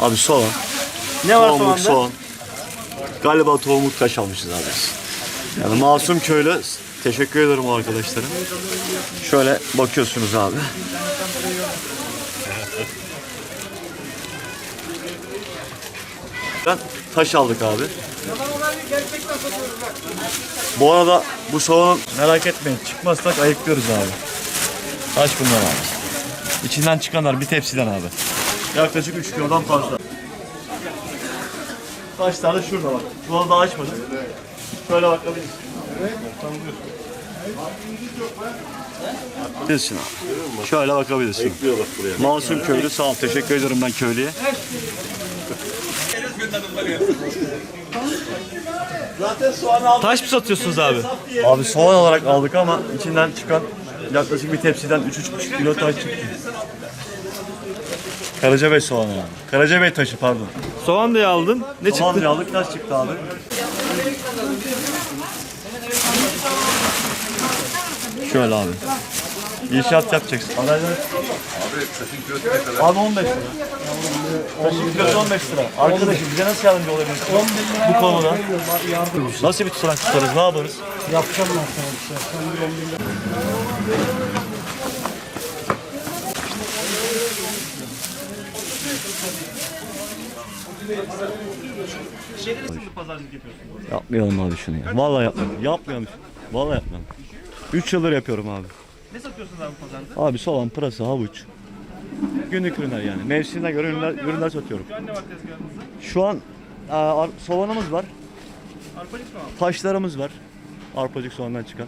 Abi soğan. Ne var Tohumluk soğanda? soğan. Galiba tohumluk taş almışız abi biz. Yani masum köylü. Teşekkür ederim arkadaşlarım. Şöyle bakıyorsunuz abi. Ben taş aldık abi. Bu arada bu soğanı merak etmeyin çıkmazsak ayıklıyoruz abi. Taş bunlar abi. İçinden çıkanlar bir tepsiden abi. Yaklaşık 3 kilodan fazla. Taşlar da şurada bak. Bunu daha açmadım. Şöyle bakabilirsin. Bilirsin abi. Şöyle bakabilirsin. Masum köylü sağ ol. Teşekkür ederim ben köylüye. Taş mı satıyorsunuz abi? Abi soğan olarak aldık ama içinden çıkan yaklaşık bir tepsiden 3-3,5 kilo taş çıktı. Karacabey soğanı abi. Karacabey taşı pardon. Soğan da aldın. Ne Soğan çıktı? diye aldık taş çıktı abi. Şöyle abi. İnşaat yapacaksın. Abi Abi 15 lira. Taşın kilosu 15 lira. Arkadaşım bize nasıl yardımcı olabilirsin? Bu konuda. Nasıl bir tutanak tutarız? Ne yaparız? Yapacağım ben sana bir şey. Sen bir on bin lira. Yapmayalım abi şunu ya. Vallahi yapmayalım. Yapmayalım. Vallahi yapmayalım. 3 yıldır yapıyorum abi. Ne satıyorsunuz abi pazarda? Abi soğan, pırasa, havuç. Günlük ürünler yani. Mevsimine göre ürünler, ürünler satıyorum. Şu an ne var tezgahınızda? Şu an aa, ar- soğanımız var. Arpacık soğan. Taşlarımız var. Arpacık soğandan çıkan.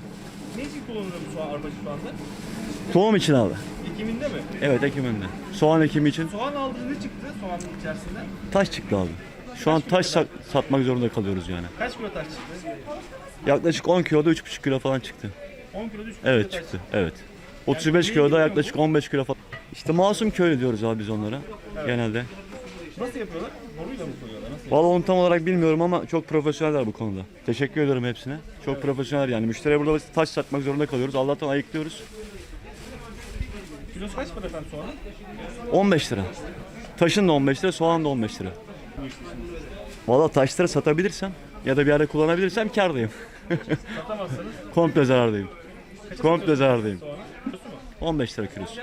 Ne için kullanılıyor bu soğan arpacık soğanda? Tohum için abi. Ekiminde Evet ekiminde. Soğan ekimi için Soğan aldığınız ne çıktı soğanın içerisinde? taş çıktı abi. Şu an taş sa- satmak zorunda kalıyoruz yani. Kaç kilo taş çıktı? Yaklaşık 10 kiloda 3,5 kilo falan çıktı. 10 kilo 3 kilo Evet taş çıktı. Evet. 35 kiloda yaklaşık 15 kilo falan. İşte masum köylü diyoruz abi biz onlara genelde. Nasıl yapıyorlar? Boruyla mı koyuyorlar? Nasıl? Vallahi onu tam olarak bilmiyorum ama çok profesyoneller bu konuda. Teşekkür ederim hepsine. Çok profesyonel yani. Müşteriye burada taş satmak zorunda kalıyoruz. Allah'tan ayıklıyoruz. Kilosu kaç para efendim soğanın? 15 lira. Taşın da 15 lira, soğan da 15 lira. Vallahi taşları satabilirsem ya da bir yerde kullanabilirsem kârdayım. Satamazsanız Komple zarardayım. Komple zarardayım. soğanı. 15 lira kilosu.